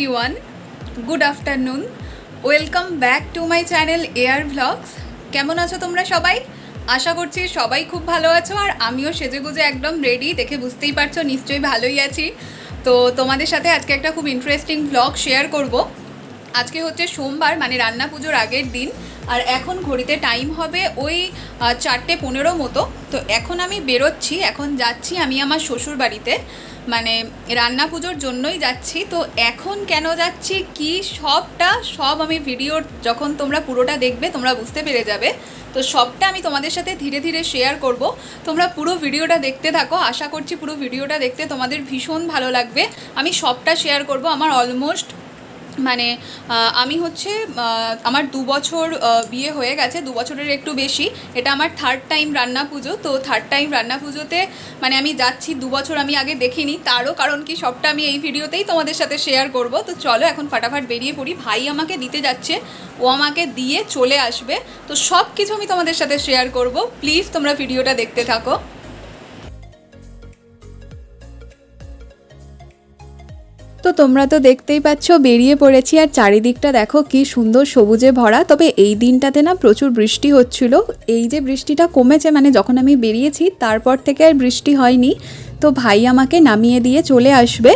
Everyone good afternoon welcome back to my channel air vlogs কেমন আছো তোমরা সবাই? আশা করছি সবাই খুব ভালো আছো আর আমিও সেজেগুজে একদম রেডি দেখে বুঝতেই পারছ, নিশ্চয়ই ভালোই আছি। তো তোমাদের সাথে আজকে একটা খুব ইন্টারেস্টিং ভ্লগ শেয়ার করব। আজকে হচ্ছে সোমবার মানে রান্না পুজোর আগের দিন। আর এখন ঘড়িতে টাইম হবে ওই চারটে পনেরো মতো। তো এখন আমি বেরোচ্ছি, এখন যাচ্ছি আমি আমার শ্বশুর বাড়িতে মানে রান্না পুজোর জন্যই যাচ্ছি। তো এখন কেন যাচ্ছি? কি সবটা? সব আমি ভিডিওর যখন তোমরা পুরোটা দেখবে, তোমরা বুঝতে পেরে যাবে। তো সবটা আমি তোমাদের সাথে ধীরে ধীরে শেয়ার করব। তোমরা পুরো ভিডিওটা দেখতে থাকো। আশা করছি পুরো ভিডিওটা দেখতে তোমাদের ভীষণ ভালো লাগবে। আমি সবটা শেয়ার করব। আমার অলমোস্ট মানে আমি হচ্ছে আমার দু বছর বিয়ে হয়ে গেছে, দু বছরের একটু বেশি। এটা আমার থার্ড টাইম রান্না পুজো, তো থার্ড টাইম রান্না পুজোতে মানে আমি যাচ্ছি, দু বছর আমি আগে দেখিনি। তারও কারণ কি, সবটা আমি এই ভিডিওতেই তোমাদের সাথে শেয়ার করব। তো চলো এখন ফাটাফাট বেরিয়ে পড়ি। ভাই আমাকে দিতে যাচ্ছে, ও আমাকে দিয়ে চলে আসবে। তো সব কিছু আমি তোমাদের সাথে শেয়ার করব। প্লিজ তোমরা ভিডিওটা দেখতে থাকো। তো তোমরা তো দেখতেই পাচ্ছ, বেরিয়ে পড়েছি। আর চারিদিকটা দেখো কি সুন্দর সবুজে ভরা। তবে এই দিনটাতে না প্রচুর বৃষ্টি হচ্ছিল। এই যে বৃষ্টিটা কমেছে মানে যখন আমি বেরিয়েছি, তারপর থেকে আর বৃষ্টি হয়নি। তো ভাই আমাকে নামিয়ে দিয়ে চলে আসবে।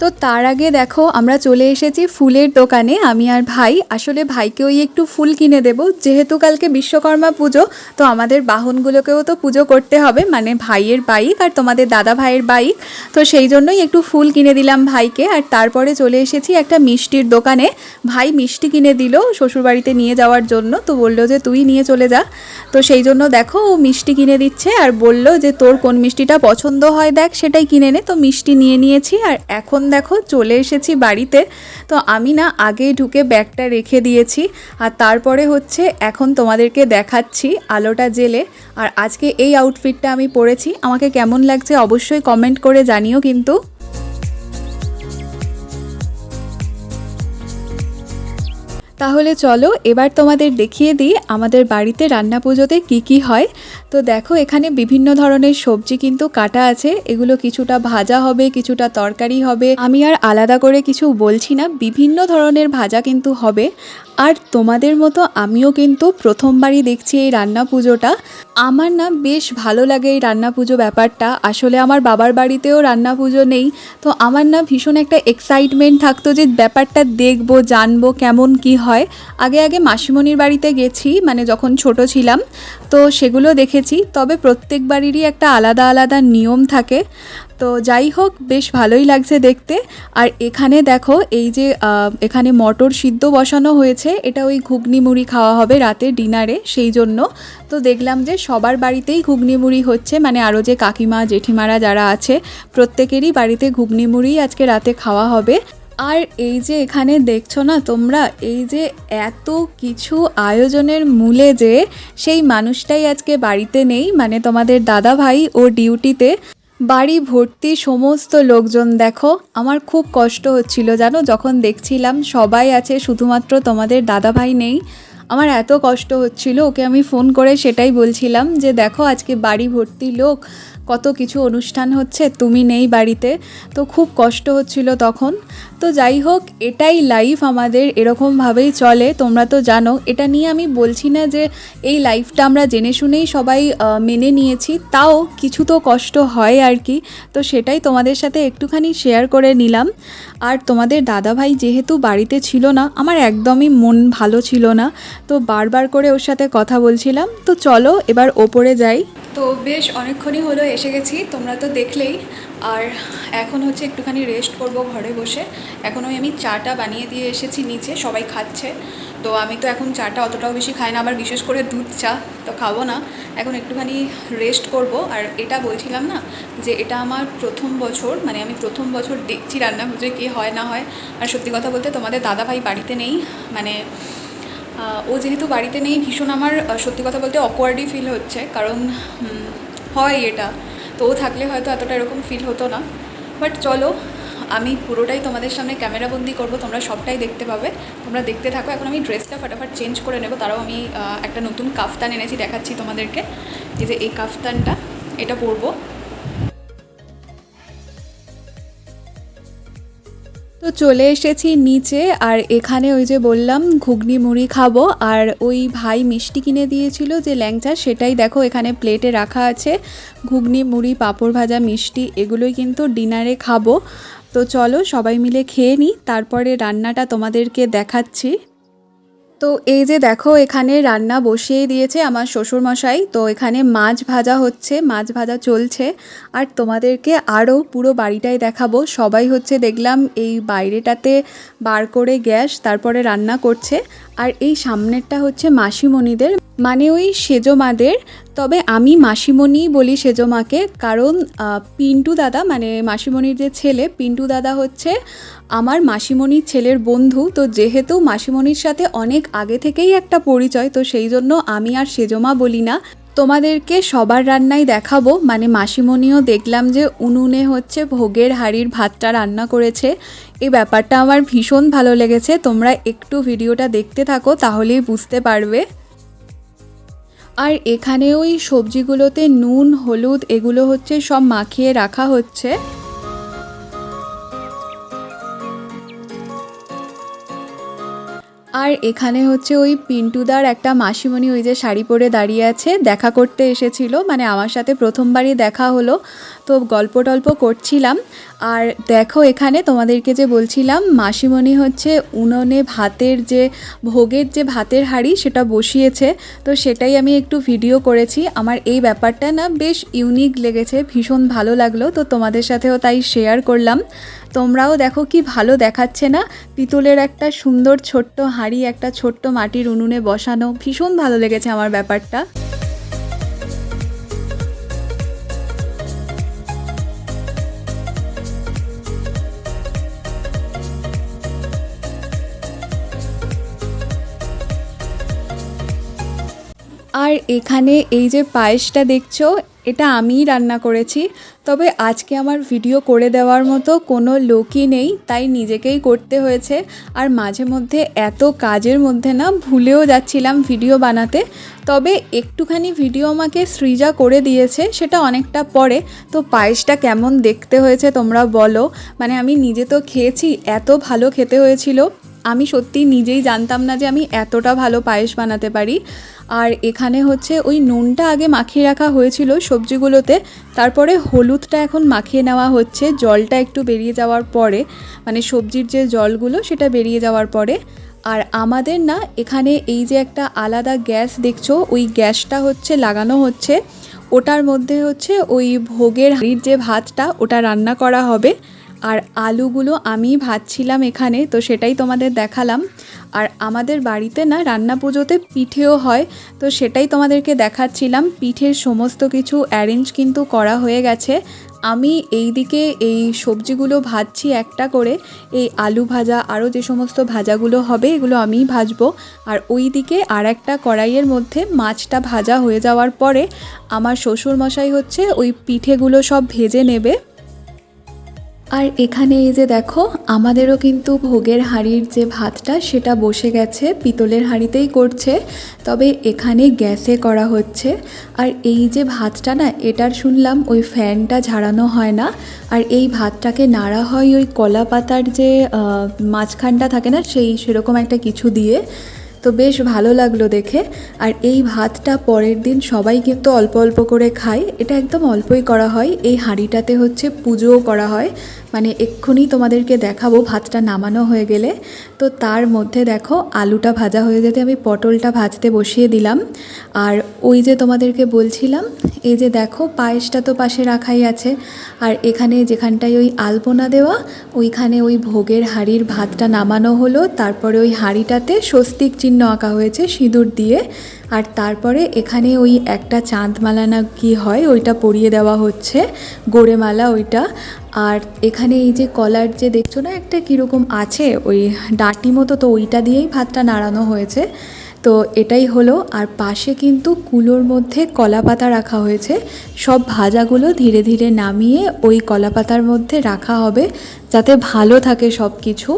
তো তার আগে দেখো, আমরা চলে এসেছি ফুলের দোকানে, আমি আর ভাই। আসলে ভাইকে ওই একটু ফুল কিনে দেব। যেহেতু কালকে বিশ্বকর্মা পুজো, তো আমাদের বাহনগুলোকেও তো পুজো করতে হবে। মানে ভাইয়ের বাইক আর তোমাদের দাদা ভাইয়ের বাইক। তো সেই জন্যই একটু ফুল কিনে দিলাম ভাইকে। আর তারপরে চলে এসেছি একটা মিষ্টির দোকানে। ভাই মিষ্টি কিনে দিল শ্বশুরবাড়িতে নিয়ে যাওয়ার জন্য। তো বলল যে, তুই নিয়ে চলে যা। তো সেই জন্য দেখো, ও মিষ্টি কিনে দিচ্ছে। আর বলল যে, তোর কোন মিষ্টিটা পছন্দ হয় দেখ, সেটাই কিনে নে। তো মিষ্টি নিয়ে নিয়েছি। আর এখন দেখো, চলে এসেছি বাড়িতে। তো আমি না আগে ঢুকে ব্যাগটা রেখে দিয়েছি। আর তারপরে হচ্ছে এখন তোমাদেরকে দেখাচ্ছি আলোটা জেলে। আর আজকে এই আউটফিটটা আমি পরেছি। আমাকে কেমন লাগছে অবশ্যই কমেন্ট করে জানিও কিন্তু। তাহলে চলো, এবার তোমাদের দেখিয়ে দিই আমাদের বাড়িতে রান্না পুজোতে কী কী হয়। তো দেখো, এখানে বিভিন্ন ধরনের সবজি কিন্তু কাটা আছে। এগুলো কিছুটা ভাজা হবে, কিছুটা তরকারি হবে। আমি আর আলাদা করে কিছু বলছি না, বিভিন্ন ধরনের ভাজা কিন্তু হবে। আর তোমাদের মতো আমিও কিন্তু প্রথমবারই দেখছি এই রান্না পুজোটা। আমার না বেশ ভালো লাগে এই রান্না পুজো ব্যাপারটা। আসলে আমার বাবার বাড়িতেও রান্না পুজো নেই। তো আমার না ভীষণ একটা এক্সাইটমেন্ট থাকতো যে ব্যাপারটা দেখব, জানব কেমন কি হয়। আগে আগে মাসিমণির বাড়িতে গেছি মানে যখন ছোট ছিলাম। তো সেগুলো দেখেছি, তবে প্রত্যেক বাড়িরই একটা আলাদা আলাদা নিয়ম থাকে। তো যাই হোক, বেশ ভালোই লাগছে দেখতে। আর এখানে দেখো, এই যে এখানে মটর সিদ্ধ বসানো হয়েছে। এটা ওই ঘুগনি মুড়ি খাওয়া হবে রাতে ডিনারে, সেই জন্য। তো দেখলাম যে সবার বাড়িতেই ঘুগনি মুড়ি হচ্ছে। মানে আরও যে কাকিমা, জেঠিমারা যারা আছে, প্রত্যেকেরই বাড়িতে ঘুগনি মুড়ি আজকে রাতে খাওয়া হবে। আর এই যে এখানে দেখছ না, তোমরা এই যে এত কিছু আয়োজনের মূলে যে সেই মানুষটাই আজকে বাড়িতে নেই মানে তোমাদের দাদা ভাই ও ডিউটিতে বাড়ি ভর্তি সমস্ত লোকজন, দেখো আমার খুব কষ্ট হচ্ছিল, জানো? যখন দেখছিলাম সবাই আছে, শুধুমাত্র তোমাদের দাদা ভাই নেই, আমার এত কষ্ট হচ্ছিল, ওকে আমি ফোন করে সেটাই বলছিলাম যে, দেখো, আজকে বাড়ি ভর্তি লোক কত কিছু অনুষ্ঠান হচ্ছে, তুমি নেই বাড়িতে। তো খুব কষ্ট হচ্ছিল তখন। তো যাই হোক, এটাই লাইফ আমাদের, এরকমভাবেই চলে, তোমরা তো জানো। এটা নিয়ে আমি বলছি না যে এই লাইফটা আমরা জেনে শুনেই সবাই মেনে নিয়েছি, তাও কিছু তো কষ্ট হয় আর কি। তো সেটাই তোমাদের সাথে একটুখানি শেয়ার করে নিলাম। আর তোমাদের দাদাভাই যেহেতু বাড়িতে ছিল না, আমার একদমই মন ভালো ছিল না। তো বারবার করে ওর সাথে কথা বলছিলাম। তো চলো, এবার ওপরে যাই। তো বেশ অনেকক্ষণই হলো, এসে গেছি। তোমরা তো দেখলেই। আর এখন হচ্ছে একটুখানি রেস্ট করব ঘরে বসে। এখন ওই আমি চাটা বানিয়ে দিয়ে এসেছি নিচে, সবাই খাচ্ছে। তো আমি তো এখন চাটা অতটাও বেশি খাই না, আবার বিশেষ করে দুধ চা তো খাব না। এখন একটুখানি রেস্ট করব। আর এটা বলছিলাম না যে এটা আমার প্রথম বছর মানে আমি প্রথম বছর দেখছি রান্না পুজোয় কী হয় না হয়। আর সত্যি কথা বলতে তোমাদের দাদাভাই বাড়িতে নেই। মানে ও যেহেতু বাড়িতে নেই, ভীষণ আমার সত্যি কথা বলতে অকওয়ার্ডই ফিল হচ্ছে। কারণ হয় এটা। তো ও থাকলে হয়তো এতটা এরকম ফিল হতো না। বাট চলো, আমি পুরোটাই তোমাদের সামনে ক্যামেরাবন্দি করব, তোমরা সবটাই দেখতে পাবে। তোমরা দেখতে থাকো, এখন আমি ড্রেসটা ফাটাফাট চেঞ্জ করে নেব। তারাও আমি একটা নতুন কাফতান এনেছি দেখাচ্ছি তোমাদেরকে। যে এই কাফতানটা, এটা পরবো। তো চলে এসেছি নিচে, আর এখানে ওই যে বললাম, ঘুগনি মুড়ি খাব। আর ওই ভাই মিষ্টি কিনে দিয়েছিল যে ল্যাংচা, সেটাই দেখো এখানে প্লেটে রাখা আছে। ঘুগনি, মুড়ি, পাঁপড় ভাজা, মিষ্টি, এগুলোই কিন্তু ডিনারে খাব। তো চলো সবাই মিলে খেয়ে নিই, তারপরে রান্নাটা তোমাদেরকে দেখাচ্ছি। তো এই যে দেখো, এখানে রান্না বসিয়ে দিয়েছে আমার শ্বশুরমশাই। তো এখানে মাছ ভাজা হচ্ছে, মাছ ভাজা চলছে। আর তোমাদেরকে আরও পুরো বাড়িটাই দেখাবো। সবাই হচ্ছে দেখলাম এই বাইরেটাতে বার করে গ্যাস, তারপরে রান্না করছে। আর এই সামনেরটা হচ্ছে মাসিমণিদের মানে ওই সেজমাদের। তবে আমি মাসিমণি বলি সেজমাকে, কারণ পিন্টু দাদা মানে মাসিমণির যে ছেলে, পিন্টু দাদা হচ্ছে আমার মাসিমণির ছেলের বন্ধু, তো যেহেতু মাসিমণির সাথে অনেক আগে থেকেই একটা পরিচয়, তো সেই জন্য আমি আর সেজমা বলি না। তোমাদেরকে সবার রান্নাই দেখাবো। মানে মাসিমণিও দেখলাম যে উনুনে হচ্ছে ভোগের হাড়ির ভাতটা রান্না করেছে। এই ব্যাপারটা আমার ভীষণ ভালো লেগেছে। তোমরা একটু ভিডিওটা দেখতে থাকো, তাহলেই বুঝতে পারবে। আর এখানে ওই সবজিগুলোতে নুন, হলুদ, এগুলো হচ্ছে সব মাখিয়ে রাখা হচ্ছে। আর এখানে হচ্ছে ওই পিন্টুদার একটা মাসিমণি ওই যে শাড়ি পরে দাঁড়িয়ে আছে, দেখা করতে এসেছিল। মানে আমার সাথে প্রথমবারই দেখা হলো। তো গল্প টল্প করছিলাম। আর দেখো এখানে তোমাদেরকে যে বলছিলাম, মাসিমণি হচ্ছে উনুনে ভাতের যে, ভোগের যে ভাতের হাঁড়ি সেটা বসিয়েছে। তো সেটাই আমি একটু ভিডিও করেছি। আমার এই ব্যাপারটা না বেশ ইউনিক লেগেছে, ভীষণ ভালো লাগল। তো তোমাদের সাথেও তাই শেয়ার করলাম। তোমরাও দেখো কি ভালো দেখাচ্ছে না? পিতলের একটা সুন্দর ছোট্ট হাঁড়ি, একটা ছোট্ট মাটির উনুনে বসানো, ভীষণ ভালো লেগেছে আমার ব্যাপারটা। আর এখানে এই যে পায়েসটা দেখছ, এটা আমিই রান্না করেছি। তবে আজকে আমার ভিডিও করে দেওয়ার মতো কোনো লোকই নেই, তাই নিজেকেই করতে হয়েছে। আর মাঝে মধ্যে এত কাজের মধ্যে না ভুলেও যাচ্ছিলাম ভিডিও বানাতে। তবে একটুখানি ভিডিও আমাকে সৃজা করে দিয়েছে, সেটা অনেকটা পরে। তো পায়েসটা কেমন দেখতে হয়েছে তোমরা বলো। মানে আমি নিজে তো খেয়েছি, এত ভালো খেতে হয়েছিল। আমি সত্যি নিজেই জানতাম না যে আমি এতটা ভালো পায়েস বানাতে পারি। আর এখানে হচ্ছে ওই নুনটা আগে মাখিয়ে রাখা হয়েছিল সবজিগুলোতে, তারপরে হলুদটা এখন মাখিয়ে নেওয়া হচ্ছে, জলটা একটু বেরিয়ে যাওয়ার পরে মানে সবজির যে জলগুলো সেটা বেরিয়ে যাওয়ার পরে। আর আমাদের না এখানে এই যে একটা আলাদা গ্যাস দেখছ, ওই গ্যাসটা হচ্ছে লাগানো হচ্ছে, ওটার মধ্যে হচ্ছে ওই ভোগের হাঁড়ির যে ভাতটা, ওটা রান্না করা হবে। আর আলুগুলো আমি ভাজছিলাম এখানে, তো সেটাই তোমাদের দেখালাম। আর আমাদের বাড়িতে না রান্না পুজোতে পিঠেও হয়, তো সেটাই তোমাদেরকে দেখাচ্ছিলাম। পিঠের সমস্ত কিছু অ্যারেঞ্জ কিন্তু করা হয়ে গেছে। আমি এই দিকে এই সবজিগুলো ভাজছি একটা করে, এই আলু ভাজা, আরও যে সমস্ত ভাজাগুলো হবে এগুলো আমিই ভাজবো। আর ওই দিকে আর একটা কড়াইয়ের মধ্যে মাছটা ভাজা হয়ে যাওয়ার পরে আমার শ্বশুর মশাই হচ্ছে ওই পিঠেগুলো সব ভেজে নেবে। আর এখানে এই যে দেখো, আমাদেরও কিন্তু ভোগের হাঁড়ির যে ভাতটা, সেটা বসে গেছে, পিতলের হাঁড়িতেই করছে। তবে এখানে গ্যাসে করা হচ্ছে। আর এই যে ভাতটা না, এটার শুনলাম ওই ফ্যানটা ঝাড়ানো হয় না। আর এই ভাতটাকে নাড়া হয় ওই কলা পাতার যে মাঝখানটা থাকে না, সেই সেরকম একটা কিছু দিয়ে। তো বেশ ভালো লাগল দেখে। আর এই ভাতটা পরের দিন সবাই কিন্তু অল্প অল্প করে খায়। এটা একদম অল্পই করা হয়। এই হাঁড়িটাতে হচ্ছে পুজোও করা হয়। মানে এক্ষুনি তোমাদেরকে দেখাবো, ভাতটা নামানো হয়ে গেলে। তো তার মধ্যে দেখো, আলুটা ভাজা হয়ে যেতে আমি পটলটা ভাজতে বসিয়ে দিলাম। আর ওই যে তোমাদেরকে বলছিলাম, এই যে দেখো, পায়েসটা তো পাশে রাখাই আছে। আর এখানে যেখানটায় ওই আলপনা দেওয়া, ওইখানে ওই ভোগের হাঁড়ির ভাতটা নামানো হলো। তারপরে ওই হাঁড়িটাতে স্বস্তিক চিহ্ন আঁকা হয়েছে সিঁদুর দিয়ে। আর তারপরে এখানে ওই একটা চাঁদমালা না কি হয়, ওইটা পরিয়ে দেওয়া হচ্ছে। গোড়েমালা ওইটা। আর এখানে এই যে কলার যে দেখছ না, একটা কীরকম আছে, ওই ডাঁটি মতো, তো ওইটা দিয়েই ভাতটা নাড়ানো হয়েছে। তো এটাই হলো, আর পাশে কিন্তু কুলোর মধ্যে কলা পাতা রাখা হয়েছে। সব ভাজাগুলো ধীরে ধীরে নামিয়ে ওই কলা পাতার মধ্যে রাখা হবে। যাতে ভালো থাকে সব কিছু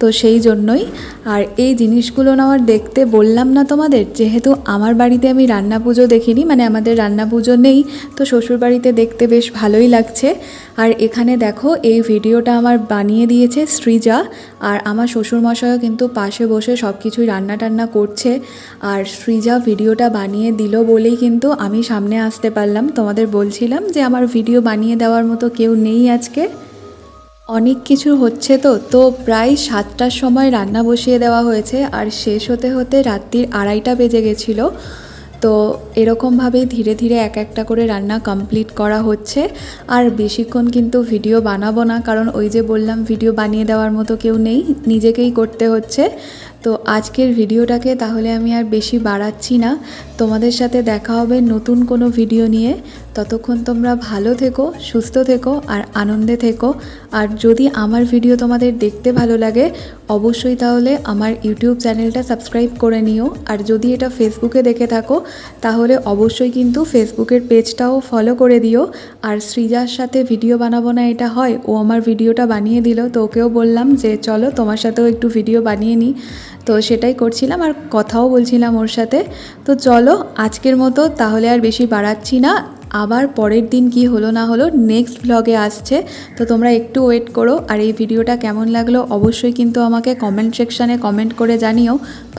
তো সেই জন্যই। আর এই জিনিসগুলো না আমার দেখতে বললাম না তোমাদের, যেহেতু আমার বাড়িতে আমি রান্না পুজো দেখিনি মানে আমাদের রান্না পুজো নেই, তো শ্বশুর বাড়িতে দেখতে বেশ ভালোই লাগছে। আর এখানে দেখো, এই ভিডিওটা আমার বানিয়ে দিয়েছে সৃজা, আর আমার শ্বশুরমশাইও কিন্তু পাশে বসে সব কিছুই রান্না টান্না করছে। আর সৃজা ভিডিওটা বানিয়ে দিল বলেই কিন্তু আমি সামনে আসতে পারলাম। তোমাদের বলছিলাম যে আমার ভিডিও বানিয়ে দেওয়ার মতো কেউ নেই আজকে। অনেক কিছু হচ্ছে তো তো প্রায় সাতটার সময় রান্না বসিয়ে দেওয়া হয়েছে আর শেষ হতে হতে রাত্রির আড়াইটা বেজে গেছিল। তো এরকমভাবেই ধীরে ধীরে এক একটা করে রান্না কমপ্লিট করা হচ্ছে। আর বেশিক্ষণ কিন্তু ভিডিও বানাবো না, কারণ ওই যে বললাম, ভিডিও বানিয়ে দেওয়ার মতো কেউ নেই, নিজেকেই করতে হচ্ছে। তো আজকের ভিডিওটাকে তাহলে আমি আর বেশি বাড়াচ্ছি না। তোমাদের সাথে দেখা হবে নতুন কোনো ভিডিও নিয়ে। ততক্ষণ তোমরা ভালো থেকো, সুস্থ থেকো আর আনন্দে থেকো। আর যদি আমার ভিডিও তোমাদের দেখতে ভালো লাগে, অবশ্যই তাহলে আমার ইউটিউব চ্যানেলটা সাবস্ক্রাইব করে নিও। আর যদি এটা ফেসবুকে দেখে থাকো, তাহলে অবশ্যই কিন্তু ফেসবুকের পেজটাও ফলো করে দিও। আর সৃজার সাথে ভিডিও বানাবো না এটা হয়, ও আমার ভিডিওটা বানিয়ে দিল, তো ওকেও বললাম যে, চলো তোমার সাথেও একটু ভিডিও বানিয়ে নিই তো সেটাই করছিলাম আর কথাও বলছিলাম ওর সাথে। তো চলো আজকের মতো, তাহলে আর বেশি বাড়াচ্ছি না। আবার পরের দিন কি হলো না হলো নেক্সট ভ্লগে আসছে। তো তোমরা একটু ওয়েট করো। আর এই ভিডিওটা কেমন লাগল অবশ্যই কিন্তু আমাকে কমেন্ট সেকশানে কমেন্ট করে জানিও।